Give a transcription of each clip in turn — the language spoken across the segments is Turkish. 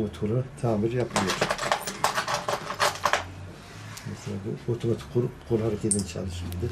motoru tamir yapılıyor. Mesela bu otomatik kol, kol hareketini çalışıyordu.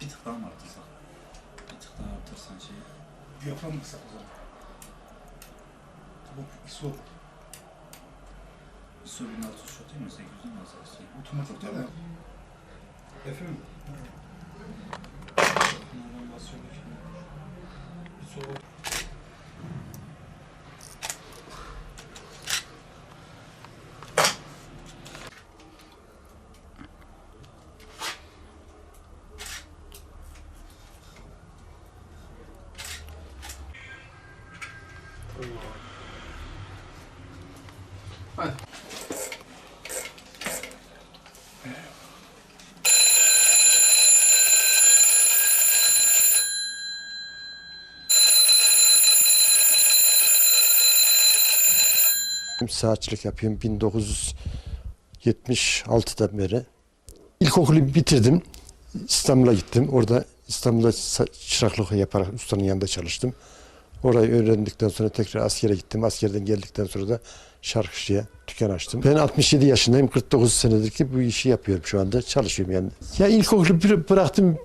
Bir tık daha mı arttırsak? Bir tık daha arttırsan şey. Diyafram mı kısa o zaman? Bu ISO ISO 1600 şu değil mi? 800'ün mi azalsa? otomatik değil mi? Efendim? Bunlardan basıyorduk. ISO Saatçilik yapıyorum 1976'dan beri. İlkokulu bitirdim. İstanbul'a gittim. Orada İstanbul'da çıraklık yaparak ustanın yanında çalıştım. Orayı öğrendikten sonra tekrar askere gittim. Askerden geldikten sonra da şarkıcıya dükkan açtım. Ben 67 yaşındayım. 49 senedir ki bu işi yapıyorum şu anda. Çalışıyorum yani. Ya ilkokulu bıraktım.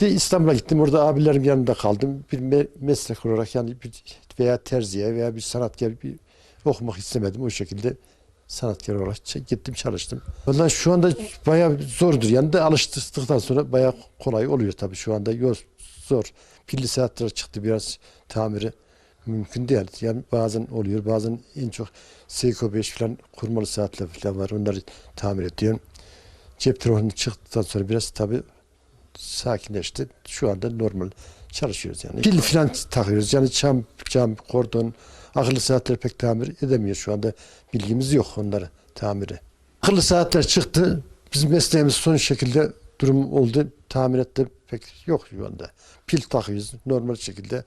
De İstanbul'a gittim. Orada abilerim yanında kaldım. Bir me- meslek olarak yani bir veya terziye veya bir sanatkar bir okumak istemedim. O şekilde sanatkar olarak gittim çalıştım. Vallahi şu anda bayağı zordur. Yani de alıştıktan sonra bayağı kolay oluyor tabii şu anda. Yok, zor. Pilli saatler çıktı biraz tamiri mümkün değil. Yani bazen oluyor. Bazen en çok Seiko 5 falan kurmalı saatler falan var. Onları tamir ediyorum. Cep telefonu çıktıktan sonra biraz tabii sakinleşti. Şu anda normal çalışıyoruz yani. Pil falan takıyoruz. Yani çam, cam, kordon, akıllı saatler pek tamir edemiyor şu anda. Bilgimiz yok onları tamiri. Akıllı saatler çıktı. Bizim mesleğimiz son şekilde durum oldu. Tamiratı pek yok şu anda. Pil takıyoruz normal şekilde.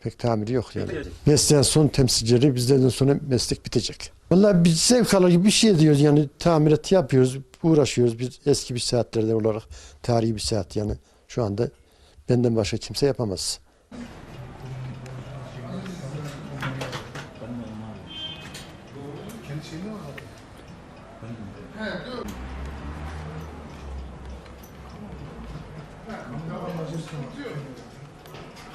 Pek tamiri yok yani. Mesleğin son temsilcileri bizlerden sonra meslek bitecek. Vallahi bir zevk alır gibi bir şey diyoruz yani tamirat yapıyoruz, uğraşıyoruz. Biz eski bir saatlerden olarak tarihi bir saat yani şu anda benden başka kimse yapamaz. Kendi